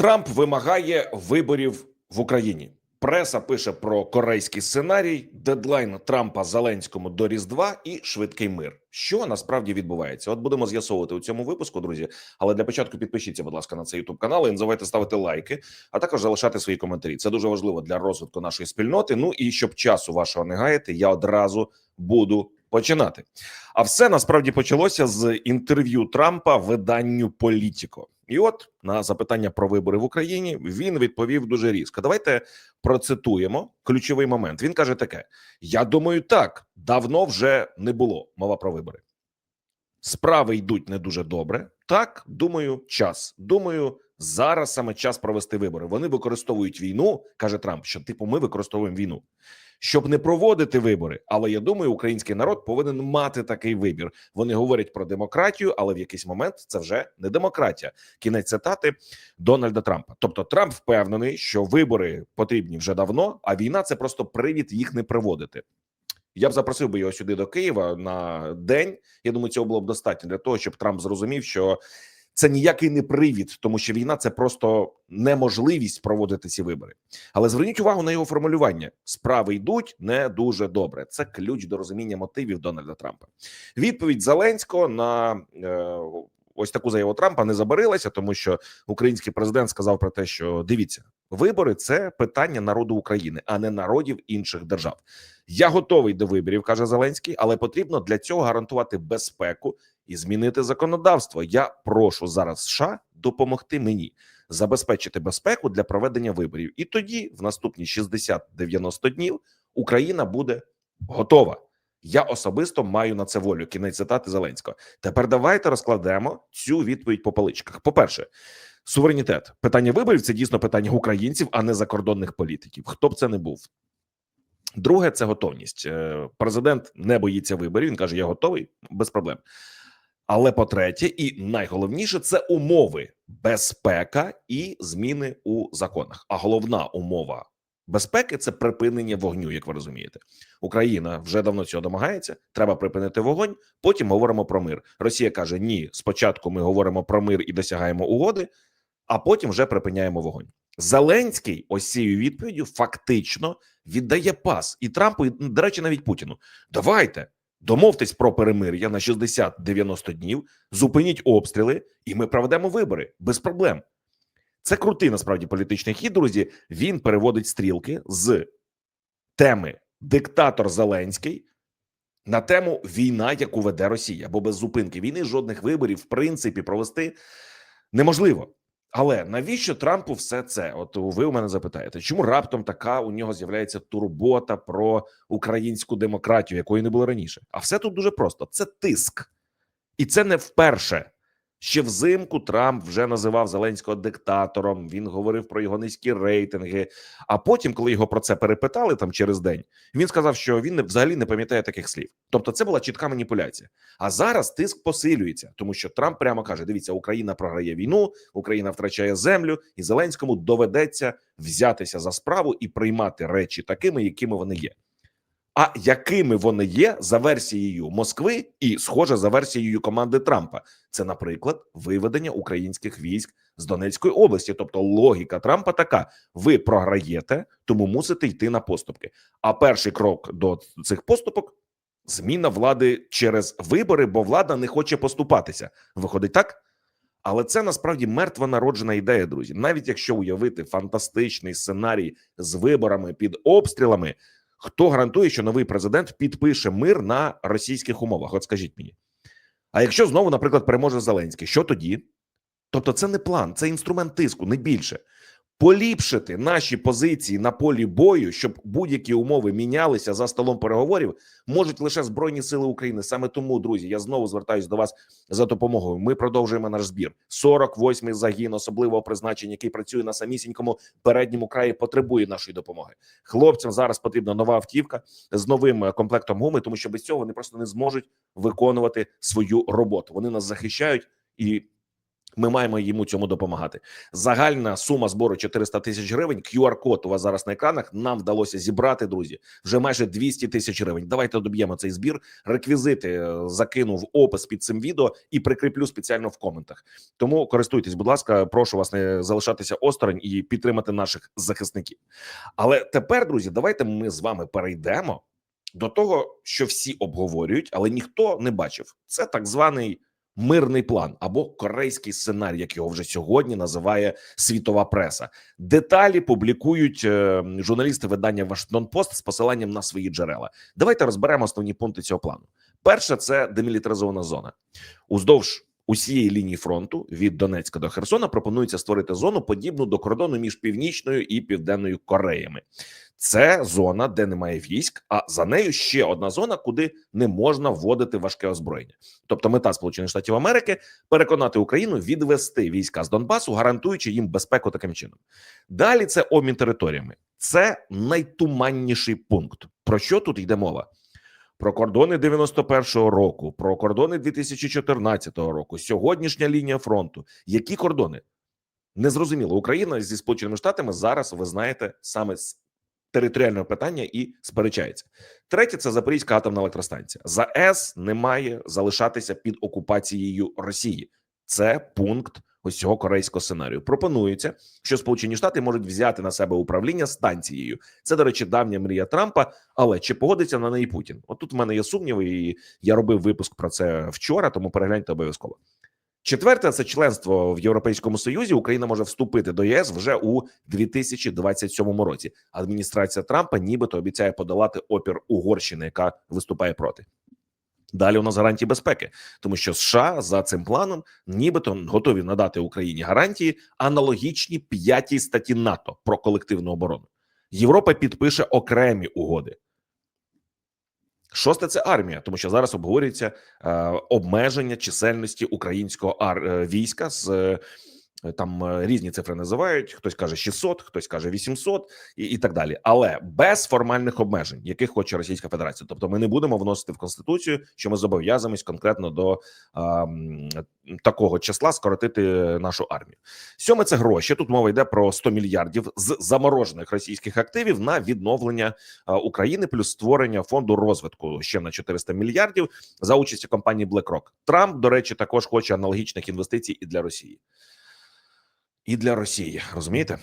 Трамп вимагає виборів в Україні. Преса пише про корейський сценарій, дедлайн Трампа Зеленському до Різдва і швидкий мир. Що насправді відбувається? От будемо з'ясовувати у цьому випуску, друзі. Але для початку підпишіться, будь ласка, на цей youtube канал і не забувайте ставити лайки, а також залишати свої коментарі. Це дуже важливо для розвитку нашої спільноти. Ну і щоб часу вашого не гаяти, я одразу буду починати. А все насправді почалося з інтерв'ю Трампа виданню Політіко. І от на запитання про вибори в Україні він відповів дуже різко. Давайте процитуємо ключовий момент. Він каже таке: Я думаю, так давно вже не було мова про вибори. Справи йдуть не дуже добре. Так, думаю, час. Думаю, зараз саме час провести вибори. Вони використовують війну, каже Трамп. Що типу, ми використовуємо війну, щоб не проводити вибори. Але я думаю, український народ повинен мати такий вибір. Вони говорять про демократію, але в якийсь момент це вже не демократія. Кінець цитати Дональда Трампа. Тобто Трамп впевнений, що вибори потрібні вже давно, а війна це просто привід їх не приводити. Я б запросив би його сюди до Києва на день. Я думаю, цього було б достатньо для того, щоб Трамп зрозумів, що це ніякий не привід, тому що війна це просто неможливість проводити ці вибори. Але зверніть увагу на його формулювання: справи йдуть не дуже добре. Це ключ до розуміння мотивів Дональда Трампа. Відповідь Зеленського на е, ось таку заяву Трампа не забарилася, тому що український президент сказав про те, що дивіться, вибори це питання народу України, а не народів інших держав. Я готовий до виборів, каже Зеленський, але потрібно для цього гарантувати безпеку і змінити законодавство. Я прошу зараз США допомогти мені забезпечити безпеку для проведення виборів, і тоді, в наступні 60-90 днів, Україна буде готова. Я особисто маю на це волю. Кінець цитати Зеленського. Тепер давайте розкладемо цю відповідь по поличках. По перше, суверенітет питання виборів це дійсно питання українців, а не закордонних політиків. Хто б це не був. Друге, це готовність. Е, Президент не боїться виборів. Він каже: Я готовий без проблем. Але по третє, і найголовніше це умови безпека і зміни у законах. А головна умова безпеки це припинення вогню. Як ви розумієте, Україна вже давно цього домагається. Треба припинити вогонь. Потім говоримо про мир. Росія каже: Ні, спочатку ми говоримо про мир і досягаємо угоди, а потім вже припиняємо вогонь. Зеленський ось цією відповіддю фактично віддає пас і Трампу, і, до речі, навіть Путіну. Давайте домовтесь про перемир'я на 60-90 днів, зупиніть обстріли, і ми проведемо вибори без проблем. Це крутий насправді політичний хід. Друзі. Він переводить стрілки з теми диктатор Зеленський на тему війна, яку веде Росія, бо без зупинки війни жодних виборів в принципі провести неможливо. Але навіщо Трампу все це? От ви у мене запитаєте, чому раптом така у нього з'являється турбота про українську демократію, якої не було раніше? А все тут дуже просто: це тиск, і це не вперше. Ще взимку Трамп вже називав Зеленського диктатором. Він говорив про його низькі рейтинги. А потім, коли його про це перепитали там через день, він сказав, що він не- взагалі не пам'ятає таких слів. Тобто, це була чітка маніпуляція. А зараз тиск посилюється, тому що Трамп прямо каже: дивіться, Україна програє війну, Україна втрачає землю, і Зеленському доведеться взятися за справу і приймати речі такими, якими вони є. А якими вони є за версією Москви і схоже за версією команди Трампа, це, наприклад, виведення українських військ з Донецької області. Тобто, логіка Трампа така: ви програєте, тому мусите йти на поступки. А перший крок до цих поступок зміна влади через вибори, бо влада не хоче поступатися. Виходить так. Але це насправді мертва народжена ідея, друзі. Навіть якщо уявити фантастичний сценарій з виборами під обстрілами, хто гарантує, що новий президент підпише мир на російських умовах? От скажіть мені. А якщо знову, наприклад, переможе Зеленський, що тоді? Тобто, це не план, це інструмент тиску, не більше. Поліпшити наші позиції на полі бою, щоб будь-які умови мінялися за столом переговорів, можуть лише збройні сили України. Саме тому, друзі, я знову звертаюся до вас за допомогою. Ми продовжуємо наш збір. 48-й загін особливого призначення, який працює на самісінькому передньому краї, потребує нашої допомоги. Хлопцям зараз потрібна нова автівка з новим е, комплектом гуми, тому що без цього вони просто не зможуть виконувати свою роботу. Вони нас захищають і Ми маємо йому цьому допомагати. Загальна сума збору 400 тисяч гривень. QR-код у вас зараз на екранах. Нам вдалося зібрати, друзі, вже майже 200 тисяч гривень. Давайте доб'ємо цей збір. Реквізити е, закину в опис під цим відео і прикріплю спеціально в коментах. Тому користуйтесь, будь ласка, прошу вас не залишатися осторонь і підтримати наших захисників. Але тепер, друзі, давайте ми з вами перейдемо до того, що всі обговорюють, але ніхто не бачив. Це так званий мирний план або корейський сценарій, як його вже сьогодні називає світова преса. Деталі публікують е, журналісти видання Вашингтон Пост з посиланням на свої джерела. Давайте розберемо основні пункти цього плану. Перше це демілітаризована зона уздовж. Усієї лінії фронту від Донецька до Херсона пропонується створити зону подібну до кордону між північною і південною Кореями. Це зона, де немає військ, а за нею ще одна зона, куди не можна вводити важке озброєння. Тобто, мета Сполучених Штатів Америки переконати Україну відвести війська з Донбасу, гарантуючи їм безпеку таким чином. Далі це обмін територіями. Це найтуманніший пункт. Про що тут йде мова? Про кордони 91-го року, про кордони 2014 року, сьогоднішня лінія фронту. Які кордони? Незрозуміло. Україна зі Сполученими Штатами зараз, ви знаєте, саме з територіального питання і сперечається. Третє це Запорізька атомна електростанція. ЗАЕС не має залишатися під окупацією Росії. Це пункт ось цього корейського сценарію. Пропонується, що Сполучені Штати можуть взяти на себе управління станцією. Це, до речі, давня мрія Трампа. Але чи погодиться на неї Путін? От тут в мене є сумніви, і я робив випуск про це вчора, тому перегляньте обов'язково. Четверте це членство в Європейському Союзі. Україна може вступити до ЄС вже у 2027 році. Адміністрація Трампа нібито обіцяє подолати опір Угорщини, яка виступає проти. Далі у нас гарантії безпеки, тому що США за цим планом нібито готові надати Україні гарантії, аналогічні п'ятій статті НАТО про колективну оборону. Європа підпише окремі угоди. Шосте це армія, тому що зараз обговорюється е, обмеження чисельності українського ар, е, війська з е, там е, різні цифри називають. Хтось каже 600, хтось каже 800 і, і так далі. Але без формальних обмежень, яких хоче Російська Федерація. Тобто, ми не будемо вносити в конституцію, що ми зобов'язуємось конкретно до а, такого числа скоротити нашу армію. Сьоме це гроші. Тут мова йде про 100 мільярдів з заморожених російських активів на відновлення України, плюс створення фонду розвитку ще на 400 мільярдів за участі компанії BlackRock. Трамп, до речі, також хоче аналогічних інвестицій і для Росії. І для Росії розумієте,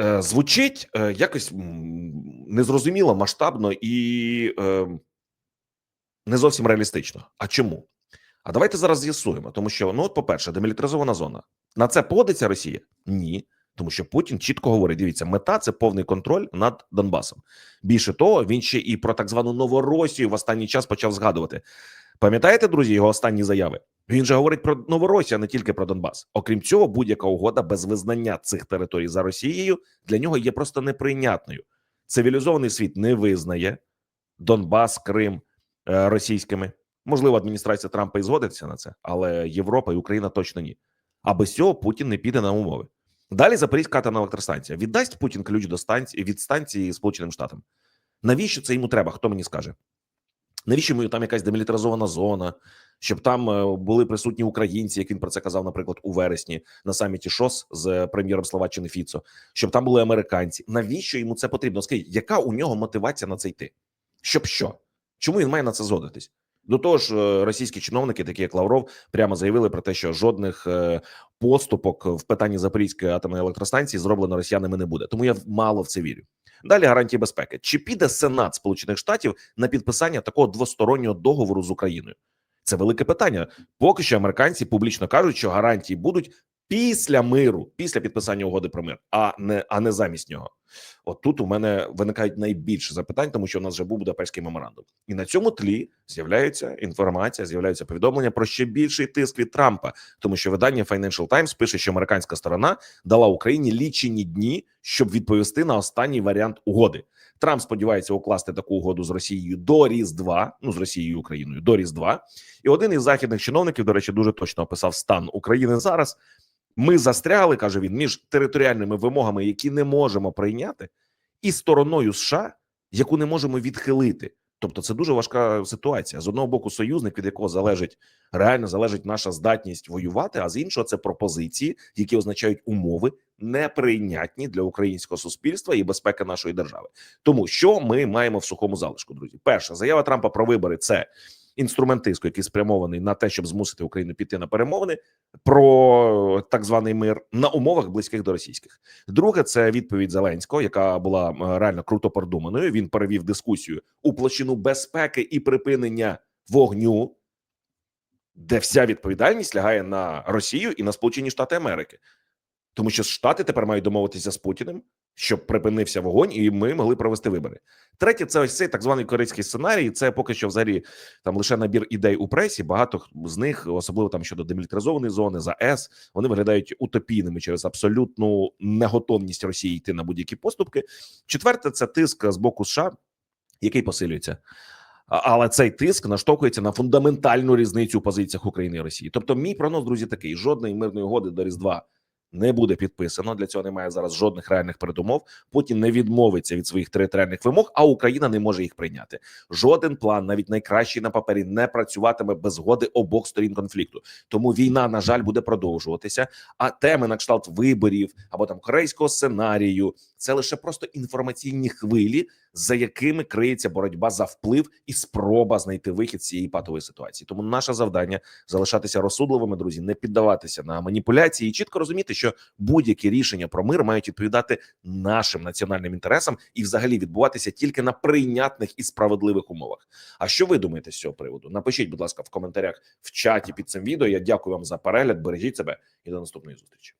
Е, звучить е, якось незрозуміло, масштабно і е, не зовсім реалістично. А чому? А давайте зараз з'ясуємо, тому що ну, от, по-перше, демілітаризована зона. На це погодиться Росія? Ні. Тому що Путін чітко говорить: дивіться, мета це повний контроль над Донбасом. Більше того, він ще і про так звану Новоросію в останній час почав згадувати. Пам'ятаєте, друзі, його останні заяви? Він же говорить про Новоросію, а не тільки про Донбас. Окрім цього, будь-яка угода без визнання цих територій за Росією для нього є просто неприйнятною. Цивілізований світ не визнає Донбас, Крим е, російськими. Можливо, адміністрація Трампа і згодиться на це, але Європа і Україна точно ні. А без цього Путін не піде на умови. Далі Запорізька атомна електростанція. Віддасть Путін ключ до станції від станції Сполученим Штатам. Навіщо це йому треба? Хто мені скаже? Навіщо йому там якась демілітаризована зона, щоб там е, були присутні українці, як він про це казав, наприклад, у вересні на саміті ШОС з прем'єром Словаччини Фіцо, щоб там були американці. Навіщо йому це потрібно? Скажіть, яка у нього мотивація на це йти? Щоб що? Чому він має на це згодитись? До того ж, е, російські чиновники, такі як Лавров, прямо заявили про те, що жодних е, поступок в питанні Запорізької атомної електростанції зроблено росіянами не буде. Тому я мало в це вірю. Далі гарантії безпеки. Чи піде Сенат Сполучених Штатів на підписання такого двостороннього договору з Україною? Це велике питання. Поки що американці публічно кажуть, що гарантії будуть після миру, після підписання угоди про мир, а не а не замість нього. От тут у мене виникають найбільше запитань, тому що у нас вже був Будапештський меморандум, і на цьому тлі з'являється інформація, з'являються повідомлення про ще більший тиск від Трампа, тому що видання Financial Times пише, що американська сторона дала Україні лічені дні, щоб відповісти на останній варіант угоди. Трамп сподівається укласти таку угоду з Росією до Різдва, ну з Росією і Україною до Різдва. І один із західних чиновників, до речі, дуже точно описав стан України зараз. Ми застряли, каже він, між територіальними вимогами, які не можемо прийняти, і стороною США, яку не можемо відхилити. Тобто, це дуже важка ситуація. З одного боку, союзник, від якого залежить реально залежить наша здатність воювати, а з іншого це пропозиції, які означають умови неприйнятні для українського суспільства і безпеки нашої держави. Тому що ми маємо в сухому залишку, друзі. Перша заява Трампа про вибори це інструмент тиску, який спрямований на те, щоб змусити Україну піти на перемовини про так званий мир на умовах близьких до російських. Друге, це відповідь Зеленського, яка була реально круто продуманою. Він перевів дискусію у площину безпеки і припинення вогню, де вся відповідальність лягає на Росію і на Сполучені Штати Америки, тому що Штати тепер мають домовитися з Путіним, щоб припинився вогонь, і ми могли провести вибори. Третє, це ось цей так званий корейський сценарій. Це поки що взагалі там лише набір ідей у пресі. Багато з них, особливо там щодо демілітаризованої зони за С, вони виглядають утопійними через абсолютну неготовність Росії йти на будь-які поступки. Четверте, це тиск з боку США, який посилюється. Але цей тиск наштовхується на фундаментальну різницю у позиціях України і Росії. Тобто, мій прогноз, друзі, такий: жодної мирної угоди до Різдва не буде підписано. Для цього немає зараз жодних реальних передумов. Путін не відмовиться від своїх територіальних вимог, а Україна не може їх прийняти. Жоден план, навіть найкращий на папері, не працюватиме без згоди обох сторін конфлікту. Тому війна, на жаль, буде продовжуватися. А теми на кшталт виборів або там корейського сценарію це лише просто інформаційні хвилі, за якими криється боротьба за вплив і спроба знайти вихід з цієї патової ситуації. Тому наше завдання залишатися розсудливими, друзі, не піддаватися на маніпуляції і чітко розуміти, що будь-які рішення про мир мають відповідати нашим національним інтересам і, взагалі, відбуватися тільки на прийнятних і справедливих умовах. А що ви думаєте з цього приводу? Напишіть, будь ласка, в коментарях в чаті під цим відео. Я дякую вам за перегляд. Бережіть себе і до наступної зустрічі.